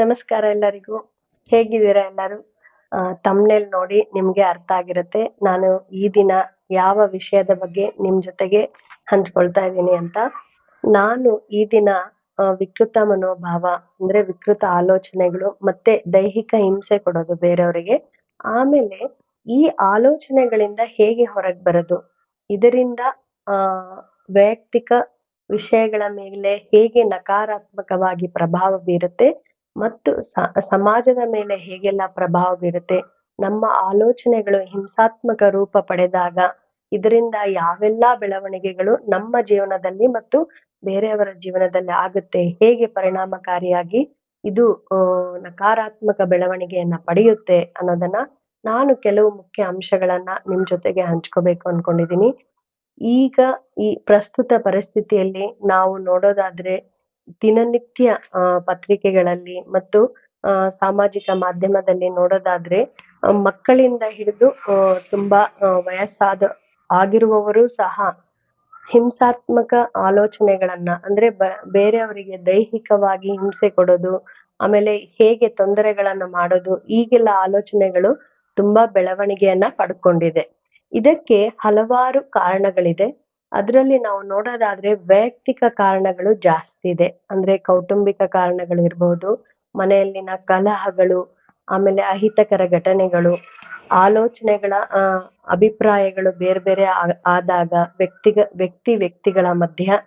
ನಮಸ್ಕಾರ ಎಲ್ಲರಿಗೂ. ಹೇಗಿದ್ದೀರಾ ಎಲ್ಲರೂ? ತಮ್ನೆಲ್ ನೋಡಿ ನಿಮ್ಗೆ ಅರ್ಥ ಆಗಿರುತ್ತೆ. ನಾನು ಈ ದಿನ ಯಾವ ವಿಷಯದ ಬಗ್ಗೆ ನಿಮ್ ಜೊತೆಗೆ ಹಂಚ್ಕೊಳ್ತಾ ಇದ್ದೀನಿ ಅಂತ. ನಾನು ಈ ದಿನ ವಿಕೃತ ಮನೋಭಾವ ಅಂದ್ರೆ ವಿಕೃತ ಆಲೋಚನೆಗಳು ಮತ್ತೆ ದೈಹಿಕ ಹಿಂಸೆ ಕೊಡೋದು ಬೇರೆಯವರಿಗೆ. ಆಮೇಲೆ ಈ ಆಲೋಚನೆಗಳಿಂದ ಹೇಗೆ ಹೊರಗೆ ಬರೋದು? ಇದರಿಂದ, ಆ, ವೈಯಕ್ತಿಕ ವಿಷಯಗಳ ಮೇಲೆ ಹೇಗೆ ನಕಾರಾತ್ಮಕವಾಗಿ ಪ್ರಭಾವ ಬೀರುತ್ತೆ? ಮತ್ತು ಸಮಾಜದ ಮೇಲೆ ಹೇಗೆಲ್ಲ ಪ್ರಭಾವ ಬೀರುತ್ತೆ, ನಮ್ಮ ಆಲೋಚನೆಗಳು ಹಿಂಸಾತ್ಮಕ ರೂಪ ಪಡೆದಾಗ ಇದರಿಂದ ಯಾವೆಲ್ಲ ಬೆಳವಣಿಗೆಗಳು ನಮ್ಮ ಜೀವನದಲ್ಲಿ ಮತ್ತು ಬೇರೆಯವರ ಜೀವನದಲ್ಲಿ ಆಗುತ್ತೆ, ಹೇಗೆ ಪರಿಣಾಮಕಾರಿಯಾಗಿ ಇದು ನಕಾರಾತ್ಮಕ ಬೆಳವಣಿಗೆಯನ್ನ ಪಡೆಯುತ್ತೆ ಅನ್ನೋದನ್ನ ನಾನು ಕೆಲವು ಮುಖ್ಯ ಅಂಶಗಳನ್ನ ನಿಮ್ ಜೊತೆಗೆ ಹಂಚ್ಕೋಬೇಕು ಅನ್ಕೊಂಡಿದೀನಿ. ಈಗ ಈ ಪ್ರಸ್ತುತ ಪರಿಸ್ಥಿತಿಯಲ್ಲಿ ನಾವು ನೋಡೋದಾದ್ರೆ ದಿನನಿತ್ಯ ಪತ್ರಿಕೆಗಳಲ್ಲಿ ಮತ್ತು ಸಾಮಾಜಿಕ ಮಾಧ್ಯಮದಲ್ಲಿ ನೋಡೋದಾದ್ರೆ ಮಕ್ಕಳಿಂದ ಹಿಡಿದು ತುಂಬಾ ವಯಸ್ಸಾದ, ಆಗಿರುವವರು ಸಹ ಹಿಂಸಾತ್ಮಕ ಆಲೋಚನೆಗಳನ್ನ, ಅಂದ್ರೆ ಬ- ಬೇರೆಯವರಿಗೆ ದೈಹಿಕವಾಗಿ ಹಿಂಸೆ ಕೊಡೋದು, ಆಮೇಲೆ ಹೇಗೆ ತೊಂದರೆಗಳನ್ನ ಮಾಡೋದು, ಈಗೆಲ್ಲ ಆಲೋಚನೆಗಳು ತುಂಬಾ ಬೆಳವಣಿಗೆಯನ್ನ ಪಡ್ಕೊಂಡಿದೆ. ಇದಕ್ಕೆ ಹಲವಾರು ಕಾರಣಗಳಿದೆ. ಅದರಲ್ಲಿ ನಾವು ನೋಡೋದಾದ್ರೆ ವೈಯಕ್ತಿಕ ಕಾರಣಗಳು ಜಾಸ್ತಿ ಇದೆ. ಅಂದ್ರೆ ಕೌಟುಂಬಿಕ ಕಾರಣಗಳು ಇರ್ಬೋದು, ಮನೆಯಲ್ಲಿನ ಕಲಹಗಳು, ಆಮೇಲೆ ಅಹಿತಕರ ಘಟನೆಗಳು, ಆಲೋಚನೆಗಳ ಅಭಿಪ್ರಾಯಗಳು ಬೇರೆ ಬೇರೆ ಆದಾಗ, ವ್ಯಕ್ತಿಗ, ವ್ಯಕ್ತಿ ವ್ಯಕ್ತಿಗಳ ಮಧ್ಯ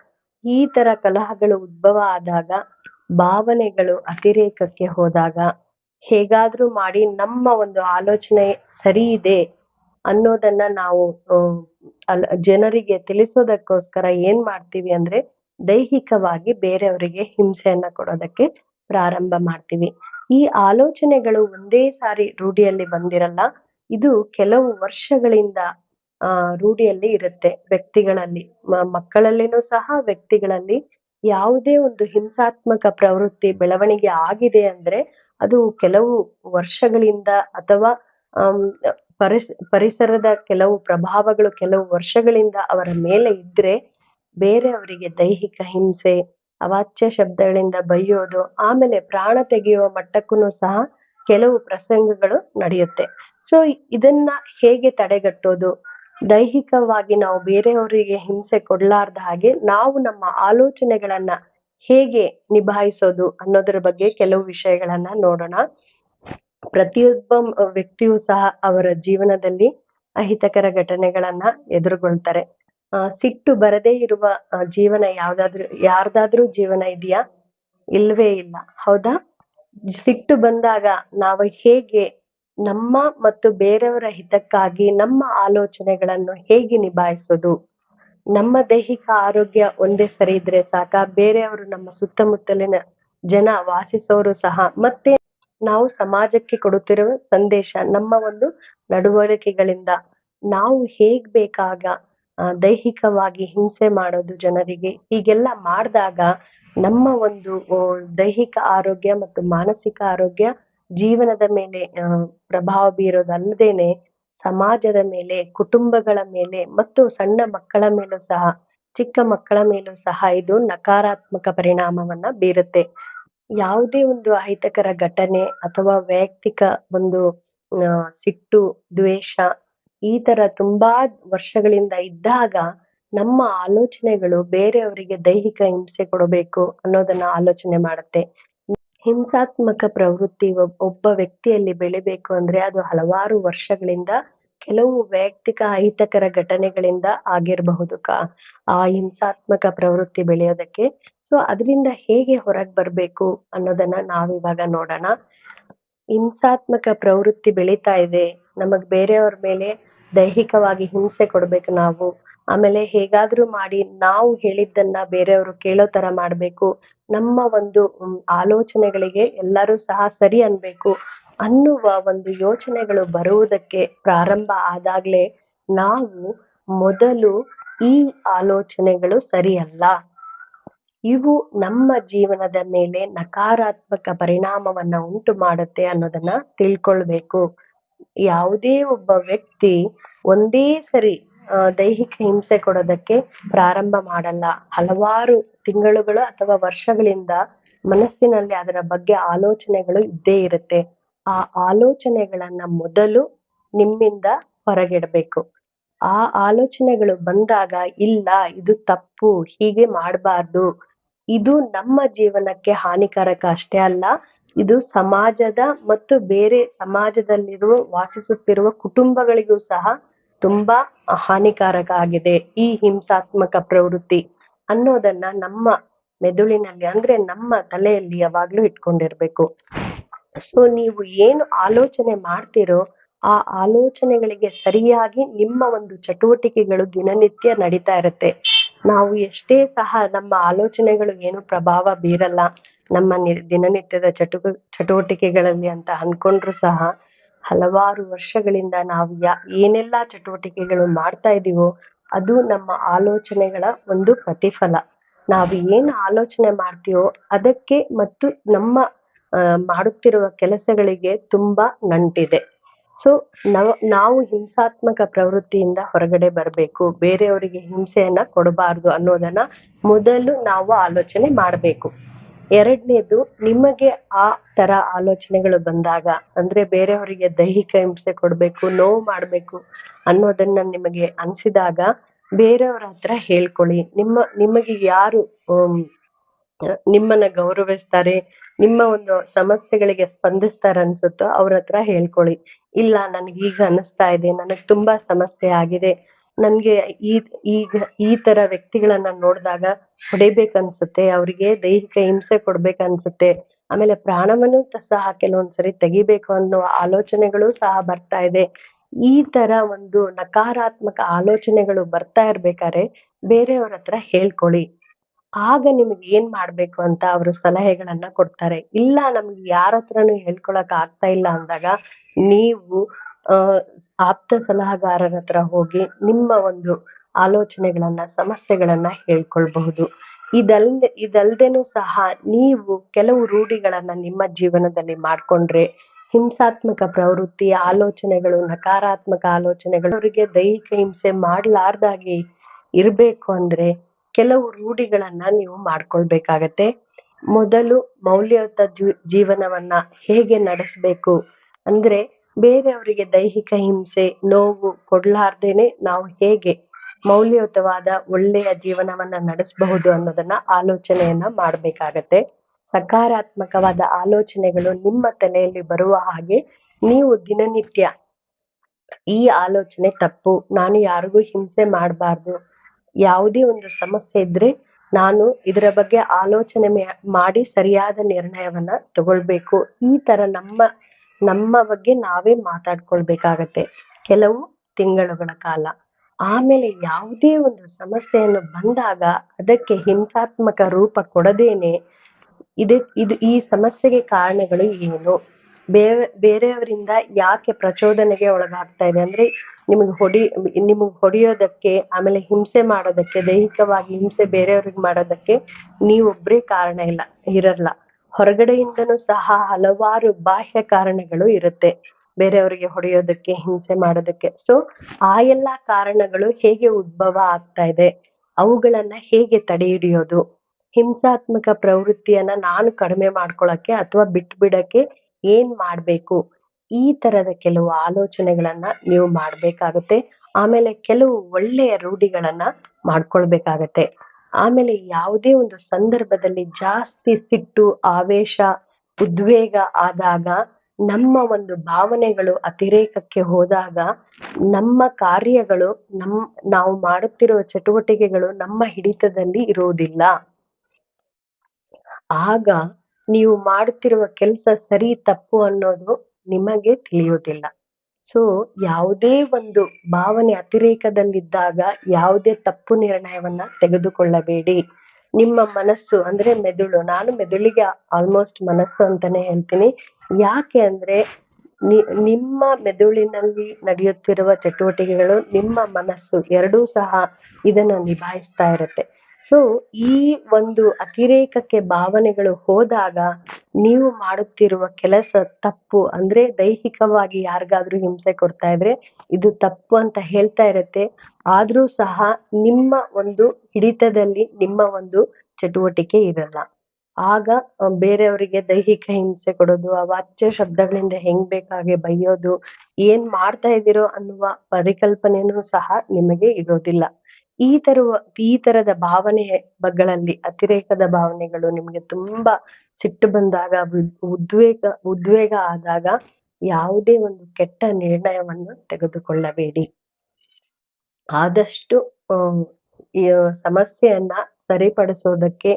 ಈ ತರ ಕಲಹಗಳು ಉದ್ಭವ ಆದಾಗ, ಭಾವನೆಗಳು ಅತಿರೇಕಕ್ಕೆ ಹೋದಾಗ ಹೇಗಾದ್ರೂ ಮಾಡಿ ನಮ್ಮ ಒಂದು ಆಲೋಚನೆ ಸರಿ ಇದೆ ಅನ್ನೋದನ್ನ ನಾವು ಅಲ್ ಜನರಿಗೆ ತಿಳಿಸೋದಕ್ಕೋಸ್ಕರ ಏನ್ ಮಾಡ್ತೀವಿ ಅಂದ್ರೆ ದೈಹಿಕವಾಗಿ ಬೇರೆಯವರಿಗೆ ಹಿಂಸೆಯನ್ನ ಕೊಡೋದಕ್ಕೆ ಪ್ರಾರಂಭ ಮಾಡ್ತೀವಿ. ಈ ಆಲೋಚನೆಗಳು ಒಂದೇ ಸಾರಿ ರೂಢಿಯಲ್ಲಿ ಬಂದಿರಲ್ಲ, ಇದು ಕೆಲವು ವರ್ಷಗಳಿಂದ, ಆ, ರೂಢಿಯಲ್ಲಿ ಇರುತ್ತೆ ವ್ಯಕ್ತಿಗಳಲ್ಲಿ. ಮಕ್ಕಳಲ್ಲಿನೂ ಸಹ ವ್ಯಕ್ತಿಗಳಲ್ಲಿ ಯಾವುದೇ ಒಂದು ಹಿಂಸಾತ್ಮಕ ಪ್ರವೃತ್ತಿ ಬೆಳವಣಿಗೆ ಆಗಿದೆ ಅಂದ್ರೆ ಅದು ಕೆಲವು ವರ್ಷಗಳಿಂದ ಅಥವಾ ಪರಿಸ್, ಪರಿಸರದ ಕೆಲವು ಪ್ರಭಾವಗಳು ಕೆಲವು ವರ್ಷಗಳಿಂದ ಅವರ ಮೇಲೆ ಇದ್ರೆ ಬೇರೆಯವರಿಗೆ ದೈಹಿಕ ಹಿಂಸೆ, ಅವಾಚ್ಯ ಶಬ್ದಗಳಿಂದ ಬೈಯೋದು, ಆಮೇಲೆ ಪ್ರಾಣ ತೆಗೆಯುವ ಮಟ್ಟಕ್ಕೂ ಸಹ ಕೆಲವು ಪ್ರಸಂಗಗಳು ನಡೆಯುತ್ತೆ. ಸೊ, ಇದನ್ನ ಹೇಗೆ ತಡೆಗಟ್ಟೋದು? ದೈಹಿಕವಾಗಿ ನಾವು ಬೇರೆಯವರಿಗೆ ಹಿಂಸೆ ಕೊಡ್ಲಾರ್ದ ಹಾಗೆ ನಾವು ನಮ್ಮ ಆಲೋಚನೆಗಳನ್ನ ಹೇಗೆ ನಿಭಾಯಿಸೋದು ಅನ್ನೋದ್ರ ಬಗ್ಗೆ ಕೆಲವು ವಿಷಯಗಳನ್ನ ನೋಡೋಣ. ಪ್ರತಿಯೊಬ್ಬ ವ್ಯಕ್ತಿಯು ಸಹ ಅವರ ಜೀವನದಲ್ಲಿ ಅಹಿತಕರ ಘಟನೆಗಳನ್ನ ಎದುರುಗೊಳ್ತಾರೆ. ಆ, ಸಿಟ್ಟು ಬರದೇ ಇರುವ ಜೀವನ ಯಾವ್ದಾದ್ರು ಯಾರ್ದಾದ್ರೂ ಜೀವನ ಇದೆಯಾ? ಇಲ್ವೇ ಇಲ್ಲ. ಹೌದಾ? ಸಿಟ್ಟು ಬಂದಾಗ ನಾವು ಹೇಗೆ ನಮ್ಮ ಮತ್ತು ಬೇರೆಯವರ ಹಿತಕ್ಕಾಗಿ ನಮ್ಮ ಆಲೋಚನೆಗಳನ್ನು ಹೇಗೆ ನಿಭಾಯಿಸೋದು? ನಮ್ಮ ದೈಹಿಕ ಆರೋಗ್ಯ ಒಂದೇ ಸರಿ ಇದ್ರೆ ಸಾಕ? ಬೇರೆಯವರು ನಮ್ಮ ಸುತ್ತಮುತ್ತಲಿನ ಜನ ವಾಸಿಸೋರು ಸಹ ಮತ್ತೆ ನಾವು ಸಮಾಜಕ್ಕೆ ಕೊಡುತ್ತಿರುವ ಸಂದೇಶ, ನಮ್ಮ ಒಂದು ನಡವಳಿಕೆಗಳಿಂದ ನಾವು ಹೇಗ್ ಬೇಕಾಗ ದೈಹಿಕವಾಗಿ ಹಿಂಸೆ ಮಾಡೋದು ಜನರಿಗೆ. ಹೀಗೆಲ್ಲ ಮಾಡಿದಾಗ ನಮ್ಮ ಒಂದು ದೈಹಿಕ ಆರೋಗ್ಯ ಮತ್ತು ಮಾನಸಿಕ ಆರೋಗ್ಯ ಜೀವನದ ಮೇಲೆ ಪ್ರಭಾವ ಬೀರೋದಲ್ಲದೇನೆ ಸಮಾಜದ ಮೇಲೆ, ಕುಟುಂಬಗಳ ಮೇಲೆ ಮತ್ತು ಸಣ್ಣ ಮಕ್ಕಳ ಮೇಲೂ ಸಹ, ಚಿಕ್ಕ ಮಕ್ಕಳ ಮೇಲೂ ಸಹ ಇದು ನಕಾರಾತ್ಮಕ ಪರಿಣಾಮವನ್ನ ಬೀರುತ್ತೆ. ಯಾವುದೇ ಒಂದು ಅಹಿತಕರ ಘಟನೆ ಅಥವಾ ವೈಯಕ್ತಿಕ ಒಂದು ಸಿಟ್ಟು, ದ್ವೇಷ ಈ ತರ ತುಂಬಾ ವರ್ಷಗಳಿಂದ ಇದ್ದಾಗ ನಮ್ಮ ಆಲೋಚನೆಗಳು ಬೇರೆಯವರಿಗೆ ದೈಹಿಕ ಹಿಂಸೆ ಕೊಡಬೇಕು ಅನ್ನೋದನ್ನ ಆಲೋಚನೆ ಮಾಡುತ್ತೆ. ಹಿಂಸಾತ್ಮಕ ಪ್ರವೃತ್ತಿ ಒಬ್- ಒಬ್ಬ ವ್ಯಕ್ತಿಯಲ್ಲಿ ಬೆಳಿಬೇಕು ಅಂದ್ರೆ ಅದು ಹಲವಾರು ವರ್ಷಗಳಿಂದ ಕೆಲವು ವೈಯಕ್ತಿಕ ಅಹಿತಕರ ಘಟನೆಗಳಿಂದ ಆಗಿರಬಹುದು ಕಾ, ಆ ಹಿಂಸಾತ್ಮಕ ಪ್ರವೃತ್ತಿ ಬೆಳೆಯೋದಕ್ಕೆ. ಸೊ ಅದರಿಂದ ಹೇಗೆ ಹೊರಗ್ ಬರ್ಬೇಕು ಅನ್ನೋದನ್ನ ನಾವಿವಾಗ ನೋಡೋಣ. ಹಿಂಸಾತ್ಮಕ ಪ್ರವೃತ್ತಿ ಬೆಳೀತಾ ಇದೆ. ನಮಗ್ ಬೇರೆಯವ್ರ ಮೇಲೆ ದೈಹಿಕವಾಗಿ ಹಿಂಸೆ ಕೊಡ್ಬೇಕು ನಾವು. ಆಮೇಲೆ ಹೇಗಾದ್ರೂ ಮಾಡಿ ನಾವು ಹೇಳಿದ್ದನ್ನ ಬೇರೆಯವರು ಕೇಳೋ ತರ ಮಾಡ್ಬೇಕು. ನಮ್ಮ ಒಂದು ಆಲೋಚನೆಗಳಿಗೆ ಎಲ್ಲರೂ ಸಹ ಸರಿ ಅನ್ಬೇಕು. ಅನ್ನುವ ಒಂದು ಯೋಚನೆಗಳು ಬರುವುದಕ್ಕೆ ಪ್ರಾರಂಭ ಆದಾಗಲೇ ನಾವು ಮೊದಲು ಈ ಆಲೋಚನೆಗಳು ಸರಿಯಲ್ಲ. ಇವು ನಮ್ಮ ಜೀವನದ ಮೇಲೆ ನಕಾರಾತ್ಮಕ ಪರಿಣಾಮವನ್ನ ಉಂಟು ಮಾಡುತ್ತೆ ಅನ್ನೋದನ್ನ ತಿಳ್ಕೊಳ್ಬೇಕು. ಯಾವುದೇ ಒಬ್ಬ ವ್ಯಕ್ತಿ ಒಂದೇ ಸರಿ ದೈಹಿಕ ಹಿಂಸೆ ಕೊಡೋದಕ್ಕೆ ಪ್ರಾರಂಭ ಮಾಡಲ್ಲ. ಹಲವಾರು ತಿಂಗಳುಗಳು ಅಥವಾ ವರ್ಷಗಳಿಂದ ಮನಸ್ಸಿನಲ್ಲಿ ಅದರ ಬಗ್ಗೆ ಆಲೋಚನೆಗಳು ಇದ್ದೇ ಇರುತ್ತೆ. ಆ ಆಲೋಚನೆಗಳನ್ನ ಮೊದಲು ನಿಮ್ಮಿಂದ ಹೊರಗಿಡಬೇಕು. ಆ ಆಲೋಚನೆಗಳು ಬಂದಾಗ, ಇಲ್ಲ, ಇದು ತಪ್ಪು, ಹೀಗೆ ಮಾಡಬಾರ್ದು. ಇದು ನಮ್ಮ ಜೀವನಕ್ಕೆ ಹಾನಿಕಾರಕ ಅಷ್ಟೇ ಅಲ್ಲ, ಇದು ಸಮಾಜದ ಮತ್ತು ಬೇರೆ ಸಮಾಜದಲ್ಲಿರುವ, ವಾಸಿಸುತ್ತಿರುವ ಕುಟುಂಬಗಳಿಗೂ ಸಹ ತುಂಬಾ ಹಾನಿಕಾರಕ ಆಗಿದೆ ಈ ಹಿಂಸಾತ್ಮಕ ಪ್ರವೃತ್ತಿ ಅನ್ನೋದನ್ನ ನಮ್ಮ ಮೆದುಳಿನಲ್ಲಿ, ಅಂದ್ರೆ ನಮ್ಮ ತಲೆಯಲ್ಲಿ ಯಾವಾಗ್ಲೂ ಇಟ್ಕೊಂಡಿರ್ಬೇಕು. ಸೊ ನೀವು ಏನು ಆಲೋಚನೆ ಮಾಡ್ತಿರೋ ಆ ಆಲೋಚನೆಗಳಿಗೆ ಸರಿಯಾಗಿ ನಿಮ್ಮ ಒಂದು ಚಟುವಟಿಕೆಗಳು ದಿನನಿತ್ಯ ನಡೀತಾ ಇರುತ್ತೆ. ನಾವು ಎಷ್ಟೇ ಸಹ ನಮ್ಮ ಆಲೋಚನೆಗಳು ಏನು ಪ್ರಭಾವ ಬೀರಲ್ಲ, ನಮ್ಮ ದಿನನಿತ್ಯದ ಚಟು ಚಟುವಟಿಕೆಗಳಲ್ಲಿ ಅಂತ ಅನ್ಕೊಂಡ್ರು ಸಹ ಹಲವಾರು ವರ್ಷಗಳಿಂದ ನಾವು ಯಾ, ಏನೆಲ್ಲಾ ಚಟುವಟಿಕೆಗಳು ಮಾಡ್ತಾ ಇದೀವೋ ಅದು ನಮ್ಮ ಆಲೋಚನೆಗಳ ಒಂದು ಪ್ರತಿಫಲ. ನಾವು ಏನು ಆಲೋಚನೆ ಮಾಡ್ತೀವೋ ಅದಕ್ಕೆ ಮತ್ತು ನಮ್ಮ ಮಾಡುತ್ತಿರುವ ಕೆಲಸಗಳಿಗೆ ತುಂಬಾ ನಂಟಿದೆ. ಸೊ ನಾವು ನಾವು ಹಿಂಸಾತ್ಮಕ ಪ್ರವೃತ್ತಿಯಿಂದ ಹೊರಗಡೆ ಬರಬೇಕು. ಬೇರೆಯವರಿಗೆ ಹಿಂಸೆಯನ್ನ ಕೊಡಬಾರ್ದು ಅನ್ನೋದನ್ನ ಮೊದಲು ನಾವು ಆಲೋಚನೆ ಮಾಡಬೇಕು. ಎರಡನೇದು, ನಿಮಗೆ ಆ ತರ ಆಲೋಚನೆಗಳು ಬಂದಾಗ, ಅಂದ್ರೆ ಬೇರೆಯವರಿಗೆ ದೈಹಿಕ ಹಿಂಸೆ ಕೊಡ್ಬೇಕು, ನೋವು ಮಾಡ್ಬೇಕು ಅನ್ನೋದನ್ನ ನಿಮಗೆ ಅನ್ಸಿದಾಗ ಬೇರೆಯವ್ರ ಹತ್ರ ಹೇಳ್ಕೊಳ್ಳಿ. ನಿಮ್ಮ, ನಿಮಗೆ ಯಾರು ನಿಮ್ಮನ್ನ ಗೌರವಿಸ್ತಾರೆ ನಿಮ್ಮ ಒಂದು ಸಮಸ್ಯೆಗಳಿಗೆ ಸ್ಪಂದಿಸ್ತಾರ ಅನ್ಸುತ್ತೋ ಅವ್ರ ಹತ್ರ ಹೇಳ್ಕೊಳ್ಳಿ. ಇಲ್ಲ, ನನ್ಗೆ ಈಗ ಅನಿಸ್ತಾ ಇದೆ, ನನಗ್ ತುಂಬಾ ಸಮಸ್ಯೆ ಆಗಿದೆ. ನನ್ಗೆ ಈ, ಈಗ ಈ ತರ ವ್ಯಕ್ತಿಗಳನ್ನ ನೋಡಿದಾಗ ಹೊಡಿಬೇಕನ್ಸುತ್ತೆ, ಅವ್ರಿಗೆ ದೈಹಿಕ ಹಿಂಸೆ ಕೊಡ್ಬೇಕನ್ಸುತ್ತೆ. ಆಮೇಲೆ ಪ್ರಾಣವನ್ನು ಸಹ ಕೆಲವೊಂದ್ಸರಿ ತೆಗಿಬೇಕು ಅನ್ನೋ ಆಲೋಚನೆಗಳು ಸಹ ಬರ್ತಾ ಇದೆ. ಈ ತರ ಒಂದು ನಕಾರಾತ್ಮಕ ಆಲೋಚನೆಗಳು ಬರ್ತಾ ಇರ್ಬೇಕಾದ್ರೆ ಬೇರೆಯವ್ರ ಹತ್ರ ಹೇಳ್ಕೊಳ್ಳಿ. ಆಗ ನಿಮ್ಗೆ ಏನ್ ಮಾಡ್ಬೇಕು ಅಂತ ಅವರು ಸಲಹೆಗಳನ್ನ ಕೊಡ್ತಾರೆ. ಇಲ್ಲ, ನಮ್ಗೆ ಯಾರ ಹತ್ರನೂ ಹೇಳ್ಕೊಳಕ್ ಆಗ್ತಾ ಇಲ್ಲ ಅಂದಾಗ ನೀವು ಆಪ್ತ ಸಲಹೆಗಾರರ ಹತ್ರ ಹೋಗಿ ನಿಮ್ಮ ಒಂದು ಆಲೋಚನೆಗಳನ್ನ, ಸಮಸ್ಯೆಗಳನ್ನ ಹೇಳ್ಕೊಳ್ಬಹುದು. ಇದಲ್ದೆ, ಇದಲ್ದೇನು ಸಹ ನೀವು ಕೆಲವು ರೂಢಿಗಳನ್ನ ನಿಮ್ಮ ಜೀವನದಲ್ಲಿ ಮಾಡ್ಕೊಂಡ್ರೆ ಹಿಂಸಾತ್ಮಕ ಪ್ರವೃತ್ತಿ, ಆಲೋಚನೆಗಳು, ನಕಾರಾತ್ಮಕ ಆಲೋಚನೆಗಳು, ಅವರಿಗೆ ದೈಹಿಕ ಹಿಂಸೆ ಮಾಡ್ಲಾರ್ದಾಗೆ ಇರ್ಬೇಕು ಅಂದ್ರೆ ಕೆಲವು ರೂಢಿಗಳನ್ನ ನೀವು ಮಾಡ್ಕೊಳ್ಬೇಕಾಗತ್ತೆ. ಮೊದಲು ಮೌಲ್ಯಯುತ ಜೀವನವನ್ನ ಹೇಗೆ ನಡೆಸ್ಬೇಕು ಅಂದ್ರೆ ಬೇರೆಯವರಿಗೆ ದೈಹಿಕ ಹಿಂಸೆ, ನೋವು ಕೊಡ್ಲಾರ್ದೇನೆ ನಾವು ಹೇಗೆ ಮೌಲ್ಯಯುತವಾದ ಒಳ್ಳೆಯ ಜೀವನವನ್ನ ನಡೆಸಬಹುದು ಅನ್ನೋದನ್ನ ಆಲೋಚನೆಯನ್ನ ಮಾಡ್ಬೇಕಾಗತ್ತೆ. ಸಕಾರಾತ್ಮಕವಾದ ಆಲೋಚನೆಗಳು ನಿಮ್ಮ ತಲೆಯಲ್ಲಿ ಬರುವ ಹಾಗೆ ನೀವು ದಿನನಿತ್ಯ ಈ ಆಲೋಚನೆ ತಪ್ಪು, ನಾನು ಯಾರಿಗೂ ಹಿಂಸೆ ಮಾಡಬಾರ್ದು ಯಾವುದೇ ಒಂದು ಸಮಸ್ಯೆ ಇದ್ರೆ ನಾನು ಇದರ ಬಗ್ಗೆ ಆಲೋಚನೆ ಮಾಡಿ ಸರಿಯಾದ ನಿರ್ಣಯವನ್ನ ತಗೊಳ್ಬೇಕು. ಈ ತರ ನಮ್ಮ ನಮ್ಮ ಬಗ್ಗೆ ನಾವೇ ಮಾತಾಡ್ಕೊಳ್ಬೇಕಾಗತ್ತೆ ಕೆಲವು ತಿಂಗಳುಗಳ ಕಾಲ. ಆಮೇಲೆ ಯಾವುದೇ ಒಂದು ಸಮಸ್ಯೆಯನ್ನು ಬಂದಾಗ ಅದಕ್ಕೆ ಹಿಂಸಾತ್ಮಕ ರೂಪ ಕೊಡದೇನೆ ಇದೆ, ಇದು ಈ ಸಮಸ್ಯೆಗೆ ಕಾರಣಗಳು ಏನು? ಬೇರೆ, ಬೇರೆಯವರಿಂದ ಯಾಕೆ ಪ್ರಚೋದನೆಗೆ ಒಳಗಾಗ್ತಾ ಇದೆ? ಅಂದ್ರೆ ನಿಮಗೆ ಹೊಡಿ, ನಿಮಗೆ ಹೊಡೆಯೋದಕ್ಕೆ, ಆಮೇಲೆ ಹಿಂಸೆ ಮಾಡೋದಕ್ಕೆ, ದೈಹಿಕವಾಗಿ ಹಿಂಸೆ ಬೇರೆಯವ್ರಿಗೆ ಮಾಡೋದಕ್ಕೆ ನೀವೊಬ್ರೇ ಕಾರಣ ಇಲ್ಲ, ಇರಲ್ಲ. ಹೊರಗಡೆಯಿಂದನೂ ಸಹ ಹಲವಾರು ಬಾಹ್ಯ ಕಾರಣಗಳು ಇರುತ್ತೆ. ಬೇರೆಯವರಿಗೆ ಹೊಡೆಯೋದಕ್ಕೆ, ಹಿಂಸೆ ಮಾಡೋದಕ್ಕೆ. ಸೊ ಆ ಎಲ್ಲಾ ಕಾರಣಗಳು ಹೇಗೆ ಉದ್ಭವ ಆಗ್ತಾ ಇದೆ, ಅವುಗಳನ್ನ ಹೇಗೆ ತಡೆ ಹಿಡಿಯೋದು, ಹಿಂಸಾತ್ಮಕ ಪ್ರವೃತ್ತಿಯನ್ನ ನಾನು ಕಡಿಮೆ ಮಾಡ್ಕೊಳಕ್ಕೆ ಅಥವಾ ಬಿಟ್ಬಿಡಕ್ಕೆ ಏನ್ ಮಾಡ್ಬೇಕು ಈ ತರದ ಕೆಲವು ಆಲೋಚನೆಗಳನ್ನ ನೀವು ಮಾಡ್ಬೇಕಾಗತ್ತೆ. ಆಮೇಲೆ ಕೆಲವು ಒಳ್ಳೆಯ ರೂಢಿಗಳನ್ನ ಮಾಡ್ಕೊಳ್ಬೇಕಾಗತ್ತೆ. ಆಮೇಲೆ ಯಾವುದೇ ಒಂದು ಸಂದರ್ಭದಲ್ಲಿ ಜಾಸ್ತಿ ಸಿಟ್ಟು, ಆವೇಶ, ಉದ್ವೇಗ ಆದಾಗ, ನಮ್ಮ ಒಂದು ಭಾವನೆಗಳು ಅತಿರೇಕಕ್ಕೆ ಹೋದಾಗ, ನಮ್ಮ ಕಾರ್ಯಗಳು ನಮ್, ನಾವು ಮಾಡುತ್ತಿರುವ ಚಟುವಟಿಕೆಗಳು ನಮ್ಮ ಹಿಡಿತದಲ್ಲಿ ಇರುವುದಿಲ್ಲ. ಆಗ ನೀವು ಮಾಡುತ್ತಿರುವ ಕೆಲಸ ಸರಿ, ತಪ್ಪು ಅನ್ನೋದು ನಿಮಗೆ ತಿಳಿಯೋದಿಲ್ಲ ಸೊ ಯಾವುದೇ ಒಂದು ಭಾವನೆ ಅತಿರೇಕದಲ್ಲಿದ್ದಾಗ ಯಾವುದೇ ತಪ್ಪು ನಿರ್ಣಯವನ್ನ ತೆಗೆದುಕೊಳ್ಳಬೇಡಿ. ನಿಮ್ಮ ಮನಸ್ಸು ಅಂದ್ರೆ ಮೆದುಳು, ನಾನು ಮೆದುಳಿಗೆ ಆಲ್ಮೋಸ್ಟ್ ಮನಸ್ಸು ಅಂತಾನೆ ಹೇಳ್ತೀನಿ. ಯಾಕೆ ಅಂದ್ರೆ ನಿಮ್ಮ ಮೆದುಳಿನಲ್ಲಿ ನಡೆಯುತ್ತಿರುವ ಚಟುವಟಿಕೆಗಳು ನಿಮ್ಮ ಮನಸ್ಸು ಎರಡೂ ಸಹ ಇದನ್ನ ನಿಭಾಯಿಸ್ತಾ ಇರುತ್ತೆ. ಸೊ ಈ ಒಂದು ಅತಿರೇಕಕ್ಕೆ ಭಾವನೆಗಳು ಹೋದಾಗ ನೀವು ಮಾಡುತ್ತಿರುವ ಕೆಲಸ ತಪ್ಪು. ಅಂದ್ರೆ ದೈಹಿಕವಾಗಿ ಯಾರಿಗಾದ್ರೂ ಹಿಂಸೆ ಕೊಡ್ತಾ ಇದ್ರೆ ಇದು ತಪ್ಪು ಅಂತ ಹೇಳ್ತಾ ಇರತ್ತೆ. ಆದ್ರೂ ಸಹ ನಿಮ್ಮ ಒಂದು ಹಿಡಿತದಲ್ಲಿ ನಿಮ್ಮ ಒಂದು ಚಟುವಟಿಕೆ ಇರಲ್ಲ. ಆಗ ಬೇರೆಯವರಿಗೆ ದೈಹಿಕ ಹಿಂಸೆ ಕೊಡೋದು, ಅವಾಚ್ಯ ಶಬ್ದಗಳಿಂದ ಹೆಂಗ್ ಬೇಕಾಗೆ ಬೈಯೋದು, ಏನ್ ಮಾಡ್ತಾ ಇದ್ದೀರೋ ಅನ್ನುವ ಪರಿಕಲ್ಪನೆನೂ ಸಹ ನಿಮಗೆ ಇರೋದಿಲ್ಲ. ಈ ತರುವ, ಈ ತರದ ಭಾವನೆ ಬಗ್ಗಳಲ್ಲಿ, ಅತಿರೇಕದ ಭಾವನೆಗಳು ನಿಮ್ಗೆ ತುಂಬಾ ಸಿಟ್ಟು ಬಂದಾಗ ಉದ್ವೇಗ ಉದ್ವೇಗ ಆದಾಗ ಯಾವುದೇ ಒಂದು ಕೆಟ್ಟ ನಿರ್ಣಯವನ್ನು ತೆಗೆದುಕೊಳ್ಳಬೇಡಿ. ಆದಷ್ಟು ಈ ಸಮಸ್ಯೆಯನ್ನ ಸರಿಪಡಿಸೋದಕ್ಕೆ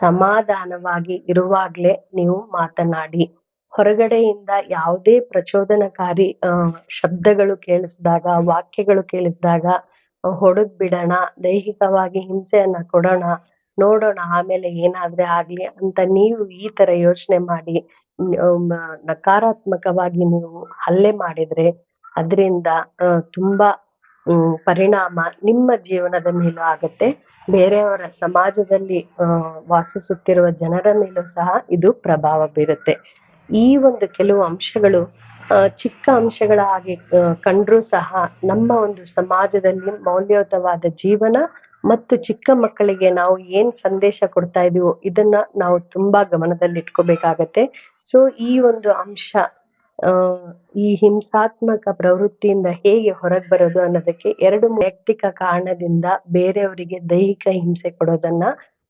ಸಮಾಧಾನವಾಗಿ ಇರುವಾಗ್ಲೇ ನೀವು ಮಾತನಾಡಿ. ಹೊರಗಡೆಯಿಂದ ಯಾವುದೇ ಪ್ರಚೋದನಕಾರಿ ಶಬ್ದಗಳು ಕೇಳಿಸಿದಾಗ, ವಾಕ್ಯಗಳು ಕೇಳಿಸಿದಾಗ ಹೊಡೆದ್ ಬಿಡೋಣ, ದೈಹಿಕವಾಗಿ ಹಿಂಸೆಯನ್ನ ಕೊಡೋಣ, ನೋಡೋಣ ಆಮೇಲೆ ಏನಾದ್ರೆ ಆಗ್ಲಿ ಅಂತ ನೀವು ಈ ತರ ಯೋಚನೆ ಮಾಡಿ ನಕಾರಾತ್ಮಕವಾಗಿ ನೀವು ಹಲ್ಲೆ ಮಾಡಿದ್ರೆ ಅದರಿಂದ ತುಂಬಾ ಪರಿಣಾಮ ನಿಮ್ಮ ಜೀವನದ ಮೇಲೂ ಆಗತ್ತೆ. ಬೇರೆಯವರ ಸಮಾಜದಲ್ಲಿ ವಾಸಿಸುತ್ತಿರುವ ಜನರ ಮೇಲೂ ಸಹ ಇದು ಪ್ರಭಾವ ಬೀರುತ್ತೆ. ಈ ಒಂದು ಕೆಲವು ಅಂಶಗಳು ಚಿಕ್ಕ ಅಂಶಗಳ ಹಾಗೆ ಕಂಡ್ರು ಸಹ ನಮ್ಮ ಒಂದು ಸಮಾಜದಲ್ಲಿ ಮೌಲ್ಯಯುತವಾದ ಜೀವನ ಮತ್ತು ಚಿಕ್ಕ ಮಕ್ಕಳಿಗೆ ನಾವು ಏನ್ ಸಂದೇಶ ಕೊಡ್ತಾ ಇದೀವೋ ಇದನ್ನ ನಾವು ತುಂಬಾ ಗಮನದಲ್ಲಿ ಇಟ್ಕೋಬೇಕಾಗತ್ತೆ ಸೊ ಈ ಒಂದು ಅಂಶ ಈ ಹಿಂಸಾತ್ಮಕ ಪ್ರವೃತ್ತಿಯಿಂದ ಹೇಗೆ ಹೊರಗೆ ಬರೋದು ಅನ್ನೋದಕ್ಕೆ ಎರಡು ವೈಯಕ್ತಿಕ ಕಾರಣದಿಂದ ಬೇರೆಯವರಿಗೆ ದೈಹಿಕ ಹಿಂಸೆ ಕೊಡೋದನ್ನ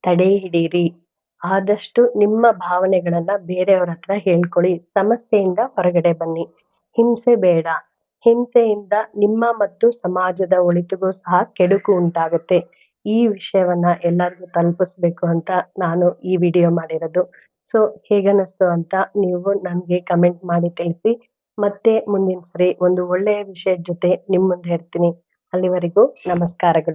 ತಡೆ ಹಿಡೀರಿ. ಆದಷ್ಟು ನಿಮ್ಮ ಭಾವನೆಗಳನ್ನ ಬೇರೆಯವ್ರ ಹತ್ರ ಹೇಳ್ಕೊಳ್ಳಿ. ಸಮಸ್ಯೆಯಿಂದ ಹೊರಗಡೆ ಬನ್ನಿ. ಹಿಂಸೆ ಬೇಡ. ಹಿಂಸೆಯಿಂದ ನಿಮ್ಮ ಮತ್ತು ಸಮಾಜದ ಒಳಿತಿಗೂ ಸಹ ಕೆಡುಕು ಉಂಟಾಗುತ್ತೆ. ಈ ವಿಷಯವನ್ನ ಎಲ್ಲರಿಗೂ ತಲುಪಿಸ್ಬೇಕು ಅಂತ ನಾನು ಈ ವಿಡಿಯೋ ಮಾಡಿರೋದು. ಸೊ ಹೇಗನ್ನಿಸ್ತು ಅಂತ ನೀವು ನನ್ಗೆ ಕಮೆಂಟ್ ಮಾಡಿ ತಿಳಿಸಿ. ಮತ್ತೆ ಮುಂದಿನ ಸರಿ ಒಂದು ಒಳ್ಳೆಯ ವಿಷಯದ ಜೊತೆ ನಿಮ್ಮ ಮುಂದೆ ಇರ್ತೀನಿ. ಅಲ್ಲಿವರೆಗೂ ನಮಸ್ಕಾರಗಳು.